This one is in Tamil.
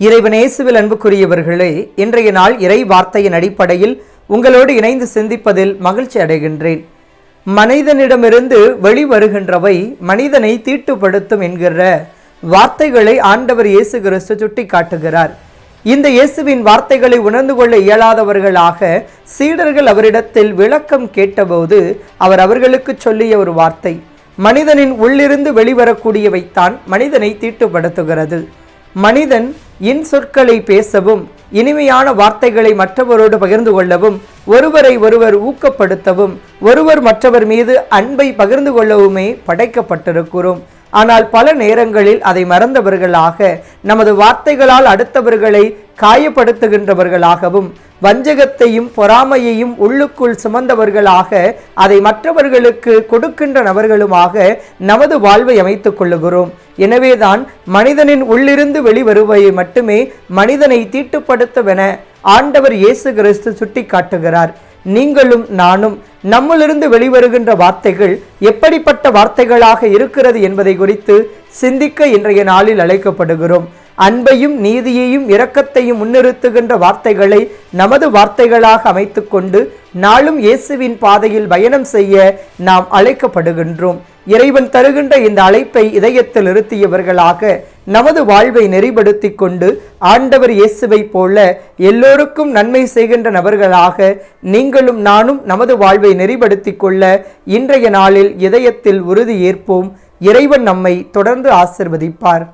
இறைவனேசுவில் அன்புக்குரியவர்களே இன்றைய நாள் இறை வார்த்தையின் அடிப்படையில் உங்களோடு இணைந்து சிந்திப்பதில் மகிழ்ச்சி அடைகின்றேன். மனிதனிடமிருந்து வெளிவருகின்றவை மனிதனை தீட்டுப்படுத்தும் என்கிற வார்த்தைகளை ஆண்டவர் இயேசு கிறிஸ்து சுட்டி காட்டுகிறார் இந்த இயேசுவின் வார்த்தைகளை உணர்ந்து கொள்ள இயலாதவர்களாக சீடர்கள் அவரிடத்தில் விளக்கம் கேட்டபோது அவர் அவர்களுக்கு சொல்லிய ஒரு வார்த்தை மனிதனின் உள்ளிருந்து வெளிவரக்கூடியவைத்தான் மனிதனை தீட்டுப்படுத்துகிறது. மனிதன் இன் சொற்களை பேசவும் இனிமையான வார்த்தைகளை மற்றவரோடு பகிர்ந்து கொள்ளவும் ஒருவரை ஒருவர் ஊக்கப்படுத்தவும் ஒருவர் மற்றவர் மீது அன்பை பகிர்ந்து கொள்ளவுமே படைக்கப்பட்டிருக்கிறோம். ஆனால் பல நேரங்களில் அதை மறந்தவர்களாக நமது வார்த்தைகளால் அடுத்தவர்களை காயப்படுத்துகின்றவர்களாகவும் வஞ்சகத்தையும் பொறாமையையும் உள்ளுக்குள் சுமந்தவர்களாக அதை மற்றவர்களுக்கு கொடுக்கின்ற நபர்களுமாக நமது வாழ்வை அமைத்துக் கொள்ளுகிறோம். எனவேதான் மனிதனின் உள்ளிருந்து வெளிவருவையை மட்டுமே மனிதனை தீட்டுப்படுத்துவென ஆண்டவர் இயேசு கிறிஸ்து சுட்டி காட்டுகிறார் நீங்களும் நானும் நம்மிலிருந்து வெளிவருகின்ற வார்த்தைகள் எப்படிப்பட்ட வார்த்தைகளாக இருக்கிறது என்பதை குறித்து சிந்திக்க இன்றைய நாளில் அழைக்கப்படுகிறோம். அன்பையும் நீதியையும் இரக்கத்தையும் முன்னிறுத்துகின்ற வார்த்தைகளை நமது வார்த்தைகளாக அமைத்துக்கொண்டு நாளும் இயேசுவின் பாதையில் பயணம் செய்ய நாம் அழைக்கப்படுகின்றோம். இறைவன் தருகின்ற இந்த அழைப்பை இதயத்தில் நிறுத்தியவர்களாக நமது வாழ்வை நெறிப்படுத்தி கொண்டு ஆண்டவர் இயேசுவை போல எல்லோருக்கும் நன்மை செய்கின்ற நபர்களாக நீங்களும் நானும் நமது வாழ்வை நெறிப்படுத்தி கொள்ள இன்றைய நாளில் இதயத்தில் உறுதி ஏற்போம். இறைவன் நம்மை தொடர்ந்து ஆசிர்வதிப்பார்.